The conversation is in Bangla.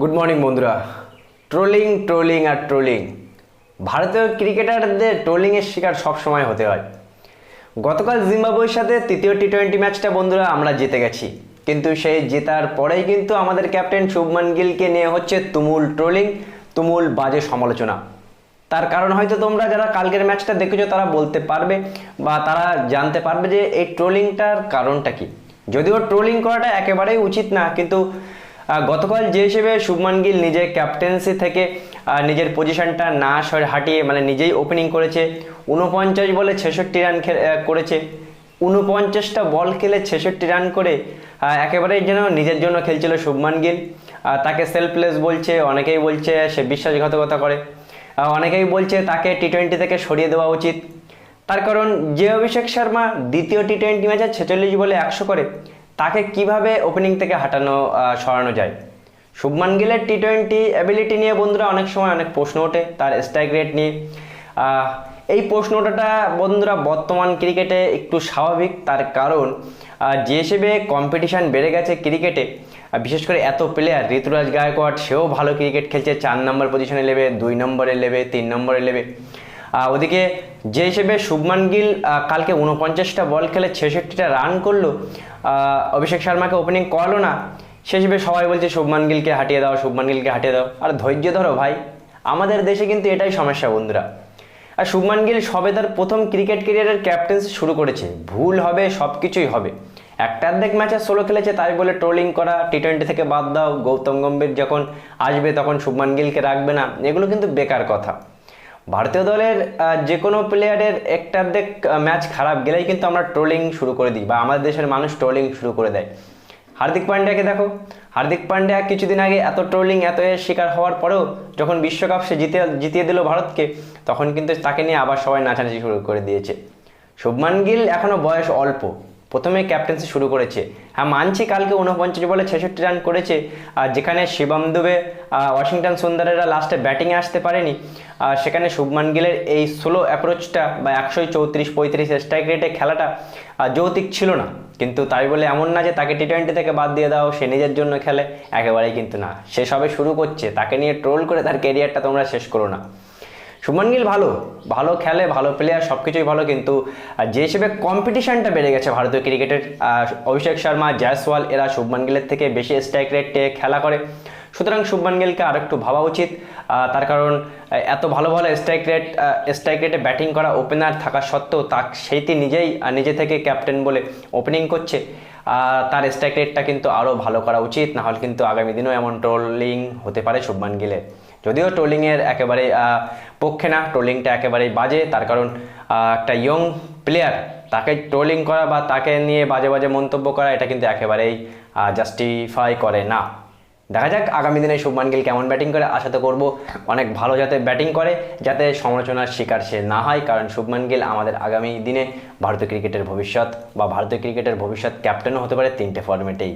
গুড মর্নিং বন্ধুরা। ট্রোলিং ট্রোলিং আর ট্রোলিং ভারতীয় ক্রিকেটারদের ট্রোলিংয়ের শিকার সবসময় হতে হয়। গতকাল জিম্বাবুয়ের সাথে তৃতীয় টি টোয়েন্টি ম্যাচটা বন্ধুরা, আমরা জিতে গেছি। কিন্তু সেই জেতার পরেই কিন্তু আমাদের ক্যাপ্টেন শুভমান গিলকে নিয়ে হচ্ছে তুমুল ট্রোলিং তুমুল বাজে সমালোচনা। তার কারণ হয়তো তোমরা যারা কালকের ম্যাচটা দেখেছ, তারা বলতে পারবে বা তারা জানতে পারবে যে এই ট্রোলিংটার কারণটা কি। যদিও ট্রোলিং করাটা একেবারেই উচিত না, কিন্তু গতকাল যে হিসেবে শুভমান গিল নিজের ক্যাপ্টেন্সি থেকে নিজের পজিশনটা না সরে হাঁটিয়ে মানে নিজেই ওপেনিং করেছে উনপঞ্চাশ বলে ছেষট্টি রান করেছে। উনপঞ্চাশটা বল খেলে ছেষট্টি রান করে একেবারেই যেন নিজের জন্য খেলছিল শুভমান গিল। তাকে সেলফলেস বলছে, অনেকেই বলছে সে বিশ্বাসঘাতকতা করে। অনেকেই বলছে তাকে টি টোয়েন্টি থেকে সরিয়ে দেওয়া উচিত। তার কারণ যে অভিষেক শর্মা দ্বিতীয় টি টোয়েন্টি ম্যাচে ছেচল্লিশ বলে একশো করে। তাকে কীভাবে ওপেনিং থেকে হাঁটানো সরানো যায়? শুভমান গিলের টি টোয়েন্টি অ্যাবিলিটি নিয়ে বন্ধুরা অনেক সময় অনেক প্রশ্ন ওঠে তার স্ট্রাইক রেট নিয়ে। এই প্রশ্নটা বন্ধুরা বর্তমান ক্রিকেটে একটু স্বাভাবিক, তার কারণ যে হিসেবে কম্পিটিশান বেড়ে গেছে ক্রিকেটে বিশেষ করে এত প্লেয়ার ঋতুরাজ গায়কোয়াড়, সেও ভালো ক্রিকেট খেলছে, চার নম্বর পজিশনে নেবে দুই নম্বরে নেবে তিন নম্বরে নেবে ওদিকে যে হিসেবে শুভমান গিল কালকে উনপঞ্চাশটা বল খেলে ছেষট্টিটা রান করল অভিষেক শর্মাকে ওপেনিং করল না। সে হিসেবে সবাই বলছে শুভমান গিলকে হাঁটিয়ে দাও, শুভমান গিলকে হাঁটিয়ে দাও। আর ধৈর্য ধরো ভাই, আমাদের দেশে কিন্তু এটাই সমস্যা বন্ধুরা। আর শুভমান গিল সবে তার প্রথম ক্রিকেট ক্যারিয়ারের ক্যাপ্টেন্সি শুরু করেছে। ভুল হবে সব কিছুই হবে। একটা অর্ধেক ম্যাচে ষোলো খেলেছে, তাই বলে ট্রোলিং করা টি টোয়েন্টি থেকে বাদ দাও। গৌতম গম্ভীর যখন আসবে, তখন শুভমান গিলকে রাখবে না। এগুলো কিন্তু বেকার কথা। ভারতীয় দলের যে কোনো প্লেয়ারের একটা অর্ধেক ম্যাচ খারাপ গেলেই কিন্তু আমরা ট্রোলিং শুরু করে দিই বা আমাদের দেশের মানুষ ট্রোলিং শুরু করে দেয়। হার্দিক পান্ডিয়াকে দেখো। হার্দিক পান্ডিয়া কিছুদিন আগে এত ট্রোলিং এত এর শিকার হওয়ার পরেও যখন বিশ্বকাপ সে জিতে, জিতিয়ে দিল ভারতকে, তখন কিন্তু তাকে নিয়ে আবার সবাই নাচানাচি শুরু করে দিয়েছে। শুভমান গিল এখনও বয়স অল্প। প্রথমে ক্যাপ্টেন্সি শুরু করেছে। হ্যাঁ মানছি কালকে উনপঞ্চাশ বলে ছেষট্টি রান করেছে। আর যেখানে শিবম দুবে ওয়াশিংটন সুন্দরেরা লাস্টে ব্যাটিংয়ে আসতে পারেনি, আর সেখানে শুভমান গিলের এই স্লো অ্যাপ্রোচটা বা একশো চৌত্রিশ পঁয়ত্রিশ স্ট্রাইক রেটে খেলাটা যৌতিক ছিল না। কিন্তু তাই বলে এমন না যে তাকে টি টোয়েন্টি থেকে বাদ দিয়ে দাও সে নিজের জন্য খেলে, একেবারেই কিন্তু না। সে সবে শুরু করছে, তাকে নিয়ে ট্রোল করে তার কেরিয়ারটা তোমরা শেষ করো না। শুভমান গিল ভালো ভালো খেলে, ভালো প্লেয়ার সব কিছুই ভালো, কিন্তু যে হিসেবে কম্পিটিশনটা বেড়ে গেছে ভারতীয় ক্রিকেটের অভিষেক শর্মা, জয়সওয়াল, এরা শুভমান গিলের থেকে বেশি স্ট্রাইক রেটে খেলা করে। সুতরাং শুভমান গিলকে আরেকটু ভাবা উচিত তার কারণ এত ভালো ভালো স্ট্রাইক রেট স্ট্রাইক রেটে ব্যাটিং করা ওপেনার থাকা সত্ত্বেও তা, সেইটি নিজেই নিজে থেকে ক্যাপ্টেন বলে ওপেনিং করছে। তার স্ট্রাইক রেটটা কিন্তু আরও ভালো করা উচিত, নাহলে কিন্তু আগামী দিনেও এমন ট্রোলিং হতে পারে শুভমান গিলের। যদিও ট্রোলিংয়ের একেবারে পক্ষে না, ট্রোলিংটা একেবারেই বাজে, তার কারণ একটা ইয়ং প্লেয়ার তাকে ট্রোলিং করা বা তাকে নিয়ে বাজে বাজে মন্তব্য করা, এটা কিন্তু একেবারেই জাস্টিফাই করে না। দেখা যাক আগামী দিনে শুভমান গিল কেমন ব্যাটিং করে, আশা তো করব অনেক ভালো যাতে ব্যাটিং করে, যাতে সমালোচনার শিকার সে না হয়, কারণ শুভমান গিল আমাদের আগামী দিনে ভারতীয় ক্রিকেটের ভবিষ্যৎ বা ভারতীয় ক্রিকেটের ভবিষ্যৎ ক্যাপ্টেনও হতে পারে তিনটে ফর্মেটেই